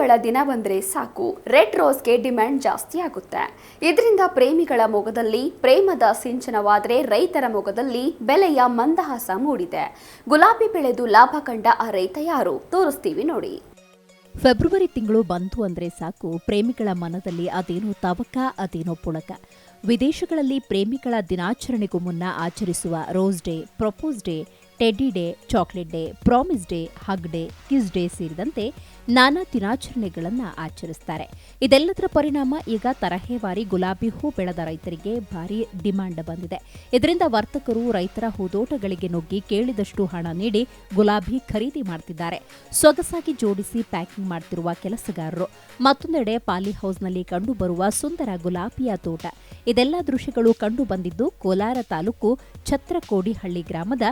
ಪ್ರೇಮಿಗಳ ದಿನ ಬಂದರೆ ಸಾಕು. ರೆಡ್ ರೋಸ್ಗೆ ಡಿಮ್ಯಾಂಡ್ ಜಾಸ್ತಿ ಆಗುತ್ತೆ. ಇದರಿಂದ ಪ್ರೇಮಿಗಳ ಮೊಗದಲ್ಲಿ ಪ್ರೇಮದ ಸಿಂಚನವಾದರೆ ರೈತರ ಮೊಗದಲ್ಲಿ ಬೆಲೆಯ ಮಂದಹಾಸ ಮೂಡಿದೆ. ಗುಲಾಬಿ ಬೆಳೆದು ಲಾಭ ಕಂಡ ಆ ರೈತ ಯಾರು? ತೋರಿಸ್ತೀವಿ ನೋಡಿ. ಫೆಬ್ರವರಿ ತಿಂಗಳು ಬಂತು ಅಂದ್ರೆ ಸಾಕು. ಪ್ರೇಮಿಗಳ ಮನದಲ್ಲಿ ಅದೇನೋ ತವಕ, ಅದೇನೋ ಪುಳಕ ವಿದೇಶಗಳಲ್ಲಿ ಪ್ರೇಮಿಗಳ ದಿನಾಚರಣೆಗೂ ಮುನ್ನ ಆಚರಿಸುವ rose day, propose day teddy day, chocolate day, promise day, hug day, kiss day ಸೇರಿದಂತೆ ನಾನಾ ದಿನಾಚರಣೆಗಳನ್ನು ಆಚರಿಸ್ತಾರೆ. ಇದೆಲ್ಲದರ ಪರಿಣಾಮ ಈಗ ತರಹೇವಾರಿ ಗುಲಾಬಿ ಹೂ ಬೆಳೆದ ರೈತರಿಗೆ ಭಾರಿ ಡಿಮಾಂಡ್ ಬಂದಿದೆ. ಇದರಿಂದ ವರ್ತಕರು, ರೈತರ ಹೂದೋಟಗಳಿಗೆ ನುಗ್ಗಿ ಕೇಳಿದಷ್ಟು ಹಣ ನೀಡಿ ಗುಲಾಬಿ ಖರೀದಿ ಮಾಡ್ತಿದ್ದಾರೆ. ಸೊಗಸಾಗಿ ಜೋಡಿಸಿ ಪ್ಯಾಕಿಂಗ್ ಮಾಡ್ತಿರುವ ಕೆಲಸಗಾರರು. ಮತ್ತೊಂದೆಡೆ ಪಾಲಿ ಹೌಸ್ನಲ್ಲಿ ಕಂಡುಬರುವ ಸುಂದರ ಗುಲಾಬಿಯ ತೋಟ. ಇದೆಲ್ಲ ದೃಶ್ಯಗಳು ಕಂಡು ಬಂದಿದ್ದು ಕೋಲಾರ ತಾಲೂಕು ಛತ್ರಕೋಡಿಹಳ್ಳಿ ಗ್ರಾಮದ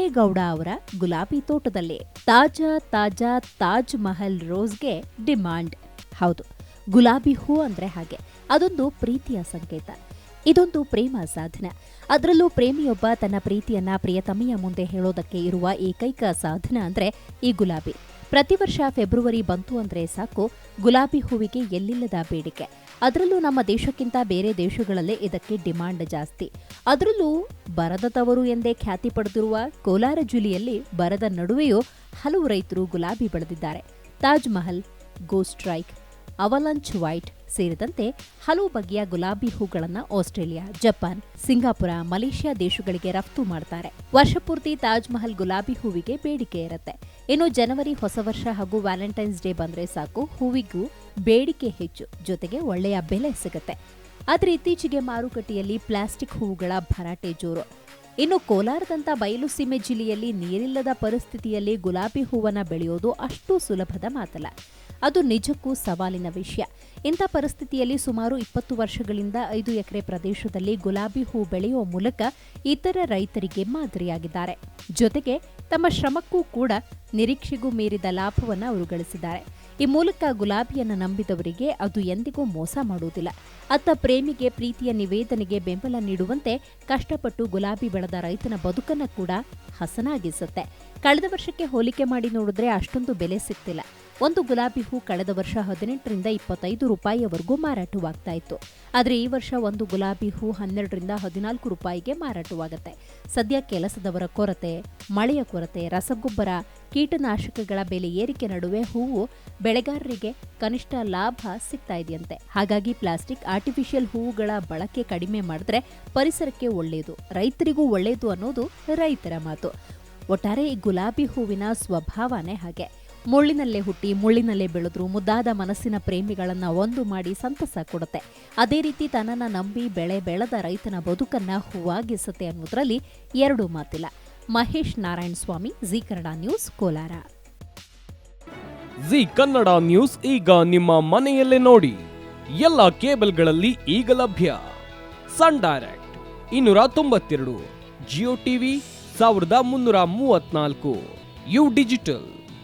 ಮುನೇಗೌಡ ಅವರ ಗುಲಾಬಿ ತೋಟದಲ್ಲಿ ತಾಜಾ ತಾಜಾ ತಾಜ್ ಮಹಲ್ ರೋಸ್ಗೆ ಡಿಮಾಂಡ್ ಹೌದು, ಗುಲಾಬಿ ಹೂ ಅಂದ್ರೆ ಹಾಗೆ, ಅದೊಂದು ಪ್ರೀತಿಯ ಸಂಕೇತ. ಇದೊಂದು ಪ್ರೇಮ ಸಾಧನ. ಅದರಲ್ಲೂ ಪ್ರೇಮಿಯೊಬ್ಬ ತನ್ನ ಪ್ರೀತಿಯನ್ನ ಪ್ರಿಯತಮಿಯ ಮುಂದೆ ಹೇಳೋದಕ್ಕೆ ಇರುವ ಏಕೈಕ ಸಾಧನ ಅಂದ್ರೆ ಈ ಗುಲಾಬಿ. ಪ್ರತಿ ವರ್ಷ ಫೆಬ್ರವರಿ ಬಂತು ಅಂದ್ರೆ ಸಾಕು, ಗುಲಾಬಿ ಹೂವಿಗೆ ಎಲ್ಲಿಲ್ಲದ ಬೇಡಿಕೆ. ಅದರಲ್ಲೂ ನಮ್ಮ ದೇಶಕ್ಕಿಂತ ಬೇರೆ ದೇಶಗಳಲ್ಲೇ ಇದಕ್ಕೆ ಡಿಮಾಂಡ್ ಜಾಸ್ತಿ. ಅದರಲ್ಲೂ ಬರದ ತವರು ಎಂದೇ ಖ್ಯಾತಿ ಪಡೆದಿರುವ ಕೋಲಾರ ಜಿಲ್ಲೆಯಲ್ಲಿ ಬರದ ನಡುವೆಯೂ ಹಲವು ರೈತರು ಗುಲಾಬಿ ಬೆಳೆದಿದ್ದಾರೆ. ತಾಜ್ ಮಹಲ್ ಗೋಸ್ಟ್ರೈಕ್ ಅವಲಂಚ್ ವೈಟ್ ಸೇರಿದಂತೆ ಹಲವು ಬಗೆಯ ಗುಲಾಬಿ ಹೂಗಳನ್ನು ಆಸ್ಟ್ರೇಲಿಯಾ, ಜಪಾನ್, ಸಿಂಗಾಪುರ, ಮಲೇಷ್ಯಾ ದೇಶಗಳಿಗೆ ರಫ್ತು ಮಾಡ್ತಾರೆ. ವರ್ಷಪೂರ್ತಿ ತಾಜ್ ಮಹಲ್ ಗುಲಾಬಿ ಹೂವಿಗೆ ಬೇಡಿಕೆ ಇರುತ್ತೆ. ಇನ್ನು ಜನವರಿ ಹೊಸ ವರ್ಷ ಹಾಗೂ ವ್ಯಾಲೆಂಟೈನ್ಸ್ ಡೇ ಬಂದ್ರೆ ಸಾಕು, ಹೂವಿಗೂ ಬೇಡಿಕೆ ಹೆಚ್ಚು, ಜೊತೆಗೆ ಒಳ್ಳೆಯ ಬೆಲೆ ಸಿಗುತ್ತೆ. ಆದರೆ ಇತ್ತೀಚೆಗೆ ಮಾರುಕಟ್ಟೆಯಲ್ಲಿ ಪ್ಲಾಸ್ಟಿಕ್ ಹೂವುಗಳ ಭರಾಟೆ ಜೋರು. ಇನ್ನು ಕೋಲಾರದಂತ ಬಯಲು ಸೀಮೆ ಜಿಲ್ಲೆಯಲ್ಲಿ ನೀರಿಲ್ಲದ ಪರಿಸ್ಥಿತಿಯಲ್ಲಿ ಗುಲಾಬಿ ಹೂವನ್ನು ಬೆಳೆಯೋದು ಅಷ್ಟು ಸುಲಭದ ಮಾತಲ್ಲ. ಅದು ನಿಜಕ್ಕೂ ಸವಾಲಿನ ವಿಷಯ. ಇಂಥ ಪರಿಸ್ಥಿತಿಯಲ್ಲಿ ಸುಮಾರು ಇಪ್ಪತ್ತು ವರ್ಷಗಳಿಂದ ಐದು ಎಕರೆ ಪ್ರದೇಶದಲ್ಲಿ ಗುಲಾಬಿ ಹೂ ಬೆಳೆಯುವ ಮೂಲಕ ಇತರ ರೈತರಿಗೆ ಮಾದರಿಯಾಗಿದ್ದಾರೆ. ಜೊತೆಗೆ ತಮ್ಮ ಶ್ರಮಕ್ಕೂ ಕೂಡ ನಿರೀಕ್ಷೆಗೂ ಮೀರಿದ ಲಾಭವನ್ನು ಅವರು ಗಳಿಸಿದ್ದಾರೆ. ಈ ಮೂಲಕ ಗುಲಾಬಿಯನ್ನು ನಂಬಿದವರಿಗೆ ಅದು ಎಂದಿಗೂ ಮೋಸ ಮಾಡುವುದಿಲ್ಲ. ಅತ್ತ ಪ್ರೇಮಿಗೆ, ಪ್ರೀತಿಯ ನಿವೇದನೆಗೆ ಬೆಂಬಲ ನೀಡುವಂತೆ ಕಷ್ಟಪಟ್ಟು ಗುಲಾಬಿ ಬೆಳೆದ ರೈತನ ಬದುಕನ್ನು ಕೂಡ ಹಸನಾಗಿಸುತ್ತೆ. ಕಳೆದ ವರ್ಷಕ್ಕೆ ಹೋಲಿಕೆ ಮಾಡಿ ನೋಡಿದ್ರೆ ಅಷ್ಟೊಂದು ಬೆಲೆ ಸಿಗ್ತಿಲ್ಲ. ಒಂದು ಗುಲಾಬಿ ಹೂ ಕಳೆದ ವರ್ಷ ಹದಿನೆಂಟರಿಂದ ಇಪ್ಪತ್ತೈದು ರೂಪಾಯಿವರೆಗೂ ಮಾರಾಟವಾಗ್ತಾ ಇತ್ತು ಆದರೆ ಈ ವರ್ಷ ಒಂದು ಗುಲಾಬಿ ಹೂ ಹನ್ನೆರಡರಿಂದ ಹದಿನಾಲ್ಕು ರೂಪಾಯಿಗೆ ಮಾರಾಟವಾಗುತ್ತೆ. ಸದ್ಯ ಕೆಲಸದವರ ಕೊರತೆ, ಮಳೆಯ ಕೊರತೆ, ರಸಗೊಬ್ಬರ, ಕೀಟನಾಶಕಗಳ ಬೆಲೆ ಏರಿಕೆ ನಡುವೆ ಹೂವು ಬೆಳೆಗಾರರಿಗೆ ಕನಿಷ್ಠ ಲಾಭ ಸಿಗ್ತಾ ಇದೆಯಂತೆ ಹಾಗಾಗಿ ಪ್ಲಾಸ್ಟಿಕ್, ಆರ್ಟಿಫಿಷಿಯಲ್ ಹೂವುಗಳ ಬಳಕೆ ಕಡಿಮೆ ಮಾಡಿದ್ರೆ ಪರಿಸರಕ್ಕೆ ಒಳ್ಳೆಯದು ರೈತರಿಗೂ ಒಳ್ಳೆಯದು ಅನ್ನೋದು ರೈತರ ಮಾತು. ಒಟ್ಟಾರೆ ಈ ಗುಲಾಬಿ ಹೂವಿನ ಸ್ವಭಾವನೇ ಹಾಗೆ. ಮುಳ್ಳಿನಲ್ಲೇ ಹುಟ್ಟಿ, ಮುಳ್ಳಿನಲ್ಲೇ ಬೆಳೆದ್ರು, ಮುದ್ದಾದ ಮನಸ್ಸಿನ ಪ್ರೇಮಿಗಳನ್ನ ಒಂದು ಮಾಡಿ ಸಂತಸ ಕೊಡುತ್ತೆ. ಅದೇ ರೀತಿ ತನ್ನನ್ನು ನಂಬಿ ಬೆಳೆ ಬೆಳೆದ ರೈತನ ಬದುಕನ್ನ ಹೂವಾಗಿಸುತ್ತೆ ಅನ್ನೋದ್ರಲ್ಲಿ ಎರಡು ಮಾತಿಲ್ಲ. Mahesh Narayana Swamy, Zee Kannada news, Kolar. Zee Kannada news ಈಗ ನಿಮ್ಮ ಮನೆಯಲ್ಲೇ ನೋಡಿ. ಎಲ್ಲ ಕೇಬಲ್ಗಳಲ್ಲಿ ಈಗ ಲಭ್ಯ. ಸನ್ ಡೈರೆಕ್ಟ್ ಇನ್ನೂರ ತೊಂಬತ್ತೆರಡು, ಜಿಯೋ ಟಿವಿ ಸಾವಿರದ ಮುನ್ನೂರ ಮೂವತ್ನಾಲ್ಕು ಯು ಡಿಜಿಟಲ್.